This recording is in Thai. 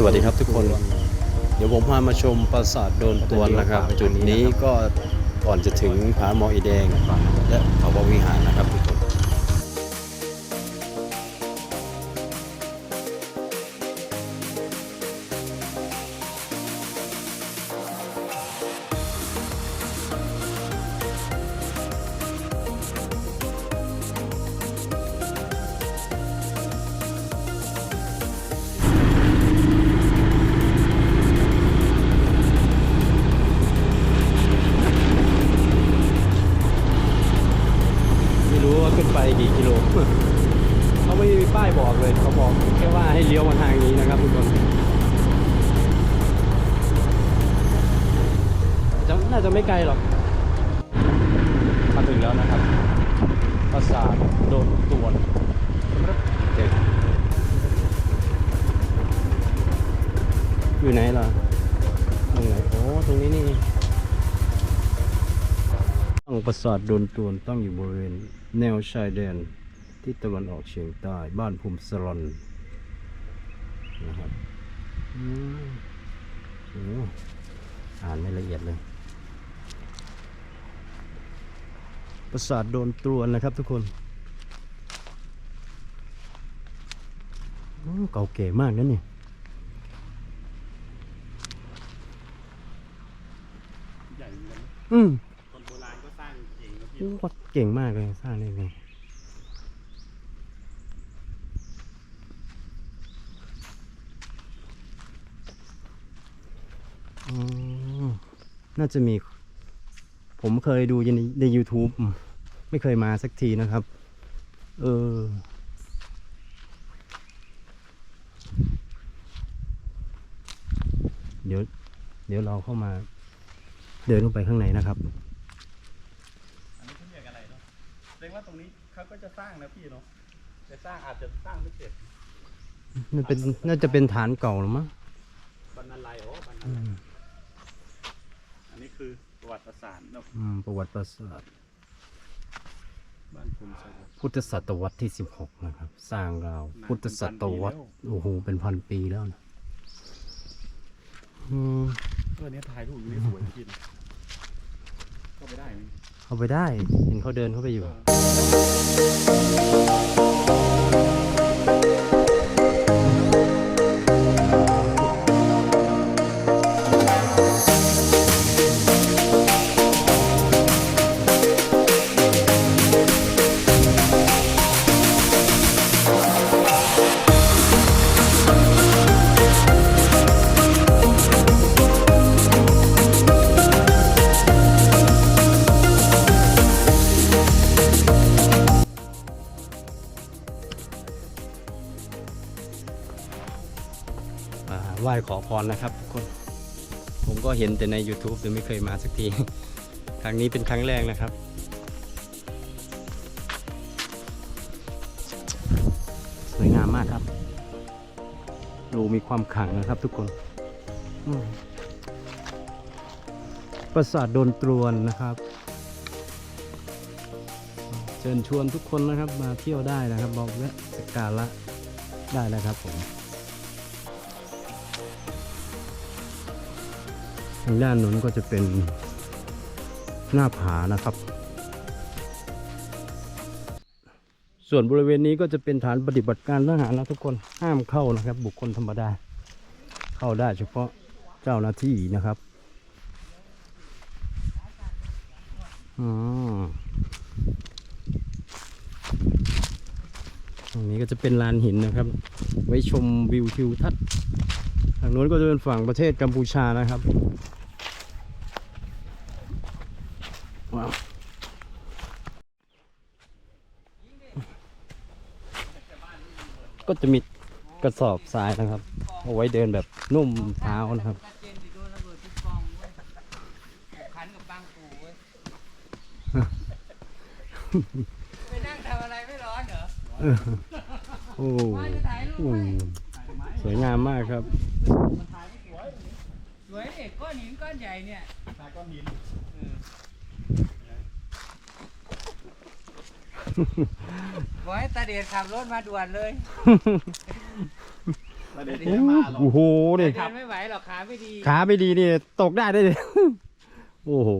สวัสดีครับทุกคน เดี๋ยวผมพามาชมปราสาทโดนตวนนะครับ จุดนี้ก็ก่อนจะถึงผาหมออีแดง และเขาบวิหารนะครับ รู้ว่าขึ้นไปกี่กิโลเขาไม่มีป้ายบอกเลยเขาบอกแค่ว่าให้เลี้ยวมาทางนี้นะครับทุกคนจะน่าจะไม่ไกลหรอกมาถึงแล้วนะครับปราสาทโดนตวนเด็กอยู่ไหนล่ะตรงไหนโอ้ตรงนี้นี่เองตั้งปราสาทโดนตวนตั้งอยู่บริเวณ แนวชายแดนที่ตะวันออกเฉียงใต้บ้านภูมิสลอนนะครับอ๋ออ่านไม่ละเอียดเลย ปราสาทโดนตรวนนะครับทุกคนเก่าเก๋มากนะเนี่ยอืม คนโบราณก็สร้าง เองนะพี่โอ้วัดเก่งมากเลยสร้างได้ไงอ๋อน่าจะมี ผมเคยดูในใน YouTube ไม่เคยมาสักทีนะครับ เออ เดี๋ยว เดี๋ยวเราเข้ามา เดินลงไปข้างในนะครับ อันนี้เขาเรียกอะไรเนาะแสดง ว่าตรงนี้เขาก็จะสร้างนะพี่เนาะแต่สร้างอาจจะสร้างไม่เสร็จมันเป็นน่าจะเป็นฐานเก่าหรือมั้งบรรณาลัยอ๋อบรรณาอืลัยมอันนี้คือประวัติศาสตร์เนาะอืมประวัติศาสตร์บ้านภูมิสลอนพุทธศตวรรษที่16นะครับ สร้างราวนานพุทธศตวรรษเป็นพันปีแล้วโอ้โหเป็นพันปีแล้วนะอืมเออเนี้ยถ่ายรูปอยู่นี่สวยนะพี่นะเข้าไปได้ไหม เข้าไปได้ เห็นเขาเดินเข้าไปอยู่ ไหว้ขอพรนะครับทุกคน ผมก็เห็นแต่ใน YouTube แต่ไม่เคยมาสักที ครั้งนี้เป็นครั้งแรกนะครับ สวยงามมากครับ ดูมีความขลังนะครับทุกคน ปราสาทโดนตรวนนะครับ เชิญชวนทุกคนนะครับมาเที่ยวได้นะครับบอกและสกการะได้นะครับผมางด้านนู้นก็จะเป็นหน้าผานะครับ ส่วนบริเวณนี้ก็จะเป็นฐานปฏิบัติการทหารนะทุกคนห้ามเข้านะครับ บุคคลธรรมดา เข้าได้เฉพาะเจ้าหน้าที่นะครับอ๋อตรงนี้ก็จะเป็นลานหินนะครับ ไว้ชมวิวทิวทัศน์ทางนู้นก็จะเป็นฝั่งประเทศกัมพูชานะครับ ว้าวก็จะมีกระสอบทรายนะครับ เอาไว้เดินแบบนุ่มเท้านะครับชัดเจนดิโดนระเบิดปิงปองเว้ยผูกพันกับปังปูเว้ยไปนั่งทำอะไรไม่ร้อนเหรอโอ้ว่าจะถ่ายรูปโหไว้สวยงามมากครับ สวยเด็กก้อนหินก้อนใหญ่เนี่ยถ่ายก้อนหิน บอกให้ตาเดชขับรถมาด่วนเลยเประเดี๋ยวนี้มาหรอกโอ้โหนี่เดินไม่ไหวหรอกขาไม่ดี ขาไม่ดีนี่ตกได้ได้เลยโอ้โห